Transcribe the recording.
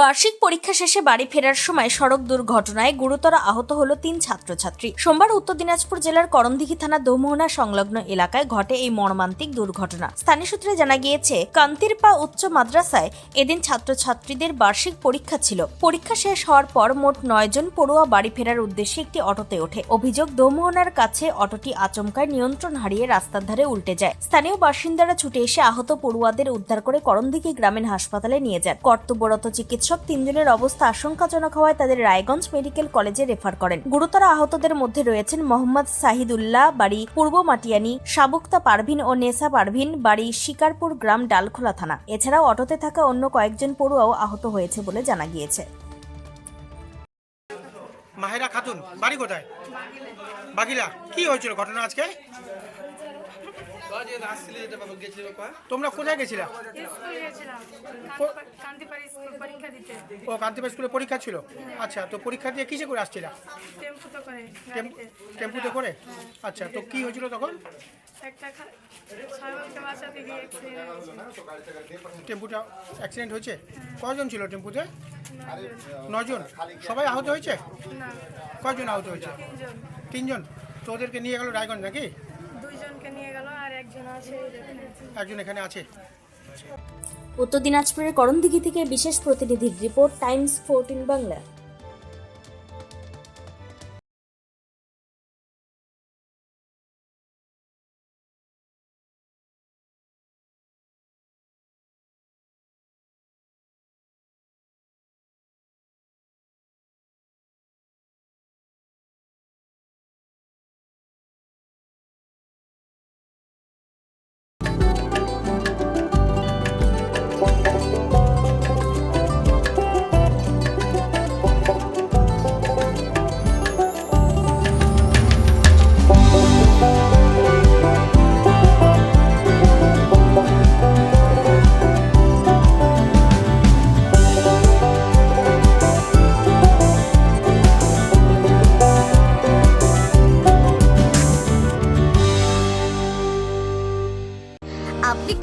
বার্ষিক পরীক্ষা শেষে বাড়ি ফেরার সময় সড়ক দুর্ঘটনায় গুরুতর আহত হল তিন ছাত্রছাত্রী। সোমবার উত্তর দিনাজপুর জেলার করণদিঘি থানা দোমোহনা সংলগ্ন এলাকায় ঘটে এই মর্মান্তিক দুর্ঘটনা। স্থানীয় সূত্রে জানা গিয়েছে, কান্তিরপা উচ্চ মাদ্রাসায় এদিন ছাত্রছাত্রীদের বার্ষিক পরীক্ষা ছিল। পরীক্ষা শেষ হওয়ার পর মোট নয় জন পড়ুয়া বাড়ি ফেরার উদ্দেশ্যে একটি অটোতে ওঠে। অভিযোগ, দোমোহনার কাছে অটোটি আচমকায় নিয়ন্ত্রণ হারিয়ে রাস্তার ধারে উল্টে যায়। স্থানীয় বাসিন্দারা ছুটে এসে আহত পড়ুয়াদের উদ্ধার করে করণদিঘি গ্রামীণ হাসপাতালে নিয়ে যান। কর্তব্যরত চিকিৎসক তিনজনের অবস্থা আশঙ্কাজনক হওয়ায় তাদের রায়গঞ্জ মেডিকেল কলেজে রেফার করেন। গুরুতর আহতদের মধ্যে রয়েছেন মোহাম্মদ সাহিদুল্লাহ, বাড়ি পূর্ব মাটিয়ানি সাবুক্তা পারভিন ও নেসা পারভিন, বাড়ি শিকারপুর গ্রাম ডালখোলা থানা। এছাড়াও অটোতে থাকা অন্য কয়েকজন পড়ুয়াও আহত হয়েছে বলে জানা গিয়েছে। মাহেরা খাতুন, বাড়ি কোথায়? বাগিলা, কি হয়েছিল ঘটনা আজকে? তোমরা কোথায় গেছিলা? কো- কান্তিপাড়ি স্কুল পরীক্ষা ও ছিল? আচ্ছা তো পরীক্ষা দিয়ে কিসে করে আসছিলা? টেম্পুতে করে আচ্ছা তো কি হয়েছিল তখন। টেম্পুটা অ্যাক্সিডেন্ট হয়েছে? কজন ছিল টেম্পুতে। নজন সবাই আহত হয়েছে? না। কয়জন আহত হয়েছে? তিনজন। তিনজন? তো ওদেরকে নিয়ে গেল রায়গঞ্জ নাকি? দুইজনকে নিয়ে গেল আর একজন আছে একজন এখানে আছে। উত্তর দিনাজপুরের করণদিঘি থেকে বিশেষ প্রতিনিধির রিপোর্ট টাইমস ফোরটিন বাংলা।